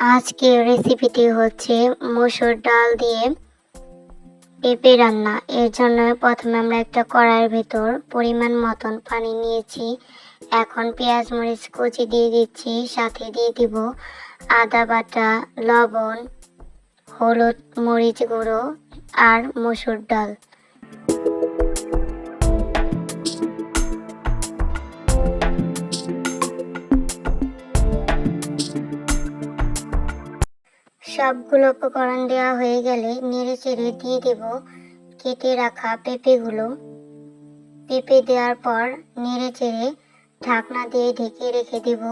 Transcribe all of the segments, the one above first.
আজকে রেসিপিটি হচ্ছে মসুর ডাল দিয়ে পেঁপে রান্না। এর জন্য প্রথমে আমরা একটা কড়াইয়ের ভেতর পরিমাণ মতন পানি নিয়েছি। এখন পেঁয়াজ, মরিচ, কুচি দিয়ে দিচ্ছি, সাথে দিয়ে দিব আদা বাটা, লবণ, হলুদ, মরিচ গুঁড়ো আর মসুর ডাল। সবগুলো উপকরণ দেওয়া হয়ে গেলে নেড়ে চেড়ে দিয়ে দেব কেটে রাখা পেঁপেগুলো। পেঁপে দেওয়ার পর নেড়ে চেড়ে ঢাকনা দিয়ে ঢেকে রেখে দেব।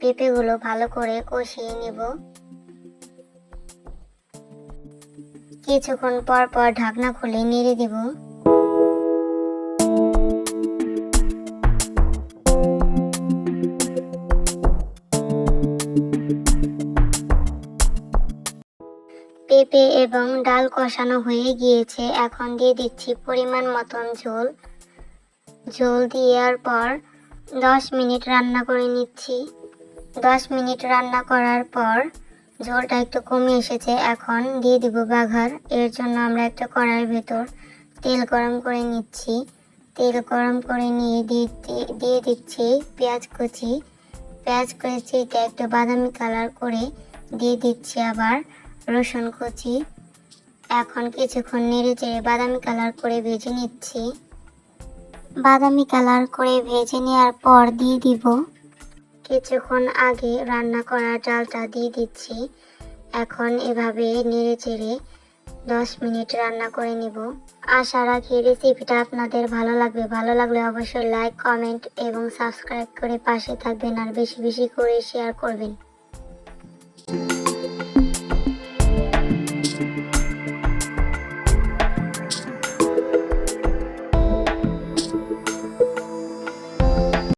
পেঁপেগুলো ভালো করে কষিয়ে নেব। কিছুক্ষণ পর পর ঢাকনা খুলে নেড়ে দেব। পেঁপে এবং ডাল কষানো হয়ে গিয়েছে। এখন দিয়ে দিচ্ছি পরিমাণ মতন ঝোল। ঝোল দেওয়ার পর দশ মিনিট রান্না করে নিচ্ছি। দশ মিনিট রান্না করার পর ঝোলটা একটু কমে এসেছে। এখন দিয়ে দিব বাঘার। এর জন্য আমরা একটা কড়াইয়ের ভেতর তেল গরম করে নিচ্ছি। তেল গরম করে নিয়ে দিয়ে দিয়ে দিচ্ছি পেঁয়াজ কুচি। পেঁয়াজ কুচিটা একটু বাদামি কালার করে দিয়ে দিচ্ছি আবার। রসুন কুচি। এখন কিছুক্ষণ নেড়ে চেড়ে বাদামি কালার করে ভেজে নিচ্ছি। বাদামি কালার করে ভেজে নেওয়ার পর দিয়ে দিব। কিছুক্ষণ আগে রান্না করা ডালটা দিয়ে দিচ্ছি। এখন এভাবে নেড়ে চেড়ে দশ মিনিট রান্না করে নিব। আশা রাখি রেসিপিটা আপনাদের ভালো লাগবে। ভালো লাগলে অবশ্যই লাইক কমেন্ট এবং সাবস্ক্রাইব করে পাশে থাকবেন আর বেশি বেশি করে শেয়ার করবেন।